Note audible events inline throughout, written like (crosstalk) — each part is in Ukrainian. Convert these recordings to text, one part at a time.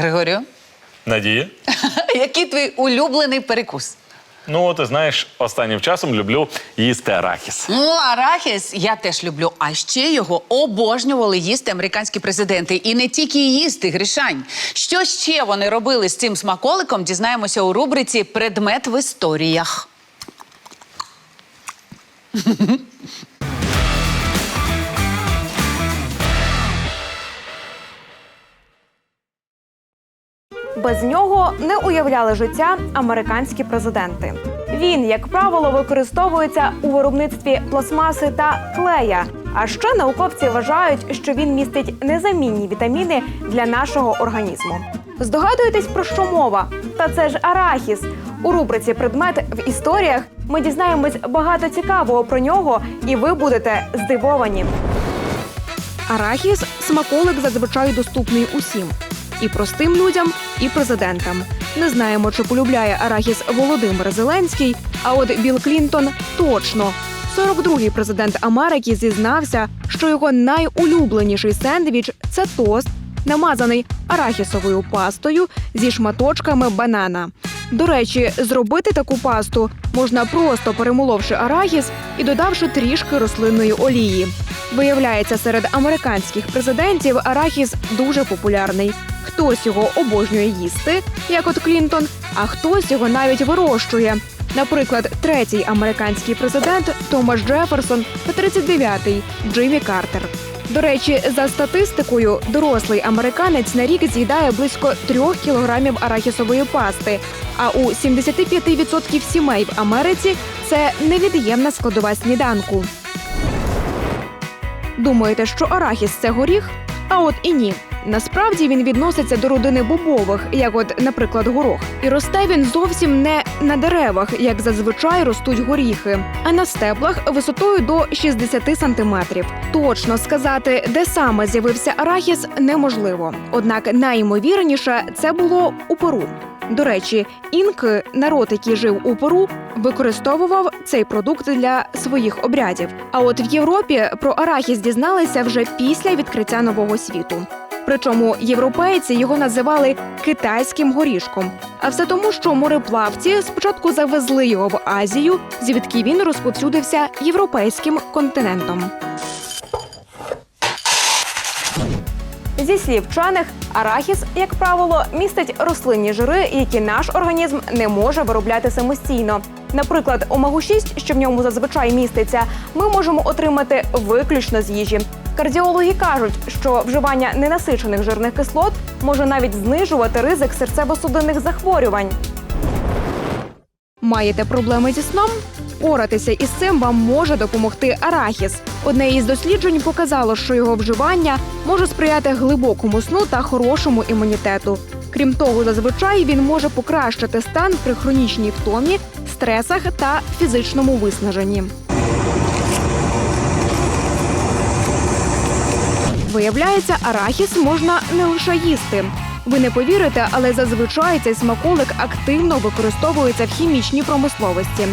Григорію, Надія? (laughs) який твій улюблений перекус? Ну, ти знаєш, останнім часом люблю їсти арахіс. Ну, арахіс я теж люблю. А ще його обожнювали їсти американські президенти. І не тільки їсти, Гришань. Що ще вони робили з цим смаколиком, дізнаємося у рубриці Предмет в історіях. Без нього не уявляли життя американські президенти. Він, як правило, використовується у виробництві пластмаси та клея. А ще науковці вважають, що він містить незамінні вітаміни для нашого організму. Здогадуєтесь про що мова? Та це ж арахіс. У рубриці Предмет в історіях ми дізнаємось багато цікавого про нього, і ви будете здивовані. Арахіс смаколик зазвичай доступний усім і простим людям, і президентам. Не знаємо, чи полюбляє арахіс Володимир Зеленський. А от Білл Клінтон точно. 42-й президент Америки зізнався, що його найулюбленіший сендвіч це тост, намазаний арахісовою пастою зі шматочками банана. До речі, зробити таку пасту можна просто перемоловши арахіс і додавши трішки рослинної олії. Виявляється, серед американських президентів арахіс дуже популярний. Хтось його обожнює їсти, як от Клінтон, а хтось його навіть вирощує. Наприклад, третій американський президент Томас Джеферсон та 39-й Джиммі Картер. До речі, за статистикою, дорослий американець на рік з'їдає близько трьох кілограмів арахісової пасти. А у 75% сімей в Америці це невід'ємна складова сніданку. Думаєте, що арахіс це горіх? А от і ні. Насправді він відноситься до родини бобових, як от, наприклад, горох. І росте він зовсім не на деревах, як зазвичай ростуть горіхи, а на стеблах висотою до 60 сантиметрів. Точно сказати, де саме з'явився арахіс, неможливо. Однак найімовірніше це було у Перу. До речі, інки, народ, який жив у Перу, використовував цей продукт для своїх обрядів. А от в Європі про арахіс дізналися вже після відкриття нового світу. Причому європейці його називали китайським горішком. А все тому, що мореплавці спочатку завезли його в Азію, звідки він розповсюдився європейським континентом. Зі слів вчених, арахіс, як правило, містить рослинні жири, які наш організм не може виробляти самостійно. Наприклад, омегу 6 що в ньому зазвичай міститься, ми можемо отримати виключно з їжі. Кардіологи кажуть, що вживання ненасичених жирних кислот може навіть знижувати ризик серцево-судинних захворювань. Маєте проблеми зі сном? Впоратися із цим вам може допомогти арахіс. Одне із досліджень показало, що його вживання може сприяти глибокому сну та хорошому імунітету. Крім того, зазвичай він може покращити стан при хронічній втомі, стресах та фізичному виснаженні. Виявляється, арахіс можна не лише їсти. Ви не повірите, але зазвичай цей смаколик активно використовується в хімічній промисловості.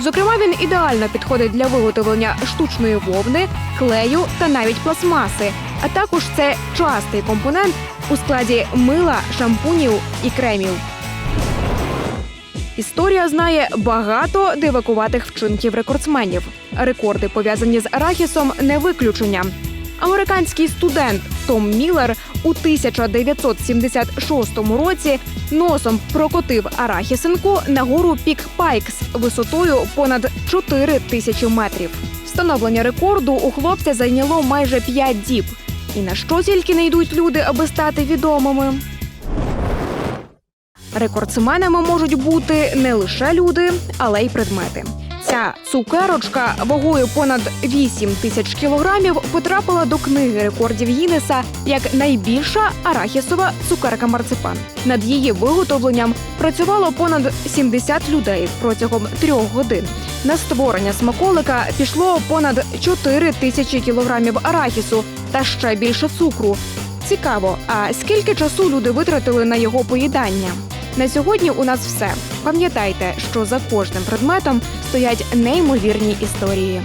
Зокрема, він ідеально підходить для виготовлення штучної вовни, клею та навіть пластмаси. А також це частий компонент у складі мила, шампунів і кремів. Історія знає багато дивакуватих вчинків рекордсменів. Рекорди, пов'язані з арахісом, не виключення. Американський студент Том Міллер у 1976 році носом прокотив арахісинку на гору Пік Пайкс висотою понад 4 тисячі метрів. Встановлення рекорду у хлопця зайняло майже 5 діб. І на що тільки не йдуть люди, аби стати відомими. Рекордсменами можуть бути не лише люди, але й предмети. Ця цукерочка вагою понад 8 тисяч кілограмів потрапила до книги рекордів Гіннеса як найбільша арахісова цукерка марципан. Над її виготовленням працювало понад 70 людей протягом трьох годин. На створення смаколика пішло понад 4 тисячі кілограмів арахісу та ще більше цукру. Цікаво, а скільки часу люди витратили на його поїдання? На сьогодні у нас все. Пам'ятайте, що за кожним предметом стоять неймовірні історії.